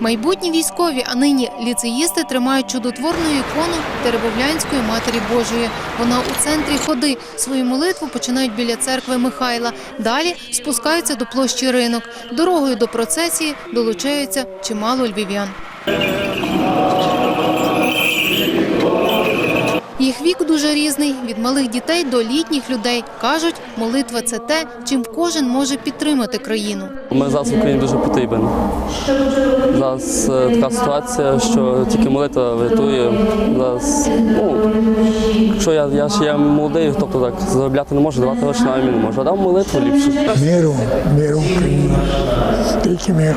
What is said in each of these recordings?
Майбутні військові, а нині ліцеїсти тримають чудотворну ікону Теребовлянської Матері Божої. Вона у центрі ходи. Свою молитву починають біля церкви Михайла. Далі спускаються до площі ринок. Дорогою до процесії долучаються чимало львів'ян. Вік дуже різний від малих дітей до літніх людей. кажуть, молитва це те, чим кожен може підтримати країну. Ми зараз в Україні дуже потрібен. Зараз е, така ситуація, що тільки молитва врятує. Зараз, ну, якщо я, я ж є молодий, тобто так заробляти не можу, давати гроші на армію не можу, а дам молитву ліпше. миру, миру Україні. Тільки мир.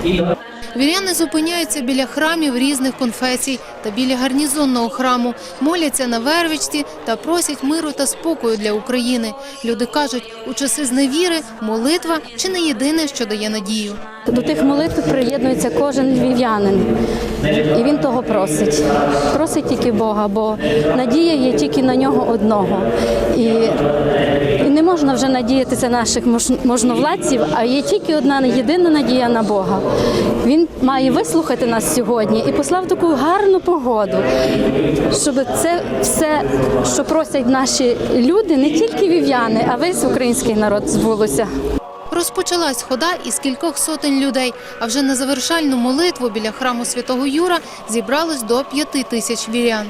Віряни зупиняються біля храмів різних конфесій та біля гарнізонного храму, моляться на вервичці та просять миру та спокою для України. Люди кажуть, у часи зневіри молитва чи не єдине, що дає надію. До тих молитв приєднується кожен львів'янин, і він того просить. Просить тільки Бога, бо надія є тільки на нього одного. І, можна вже надіятися наших мож- можновладців, а є тільки одна єдина надія на Бога. Він має вислухати нас сьогодні і послав таку гарну погоду, щоб це все, що просять наші люди, не тільки вів'яни, а весь український народ збулося. Розпочалась хода із кількох сотень людей, а вже на завершальну молитву біля храму святого Юра зібралось до п'яти тисяч вірян.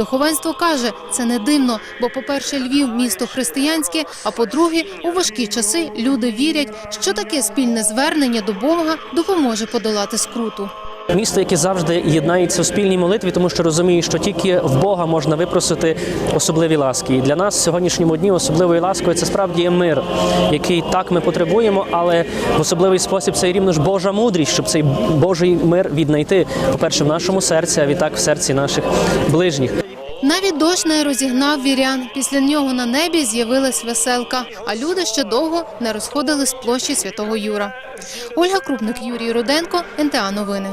Духовенство каже, це не дивно, бо, по-перше, Львів місто християнське, а по-друге, у важкі часи люди вірять, що таке спільне звернення до Бога допоможе подолати скруту. Місто, яке завжди єднається у спільній молитві, тому що розуміє, що тільки в Бога можна випросити особливі ласки. І для нас в сьогоднішньому дні особливою ласкою це справді є мир, який так ми потребуємо, але в особливий спосіб це рівно ж Божа мудрість, щоб цей Божий мир віднайти, по-перше, в нашому серці, а відтак в серці наших ближніх. Навіть дощ не розігнав вірян. Після нього на небі з'явилась веселка, а люди ще довго не розходили з площі святого Юра. Ольга Крупник, Юрій Руденко, НТА Новини.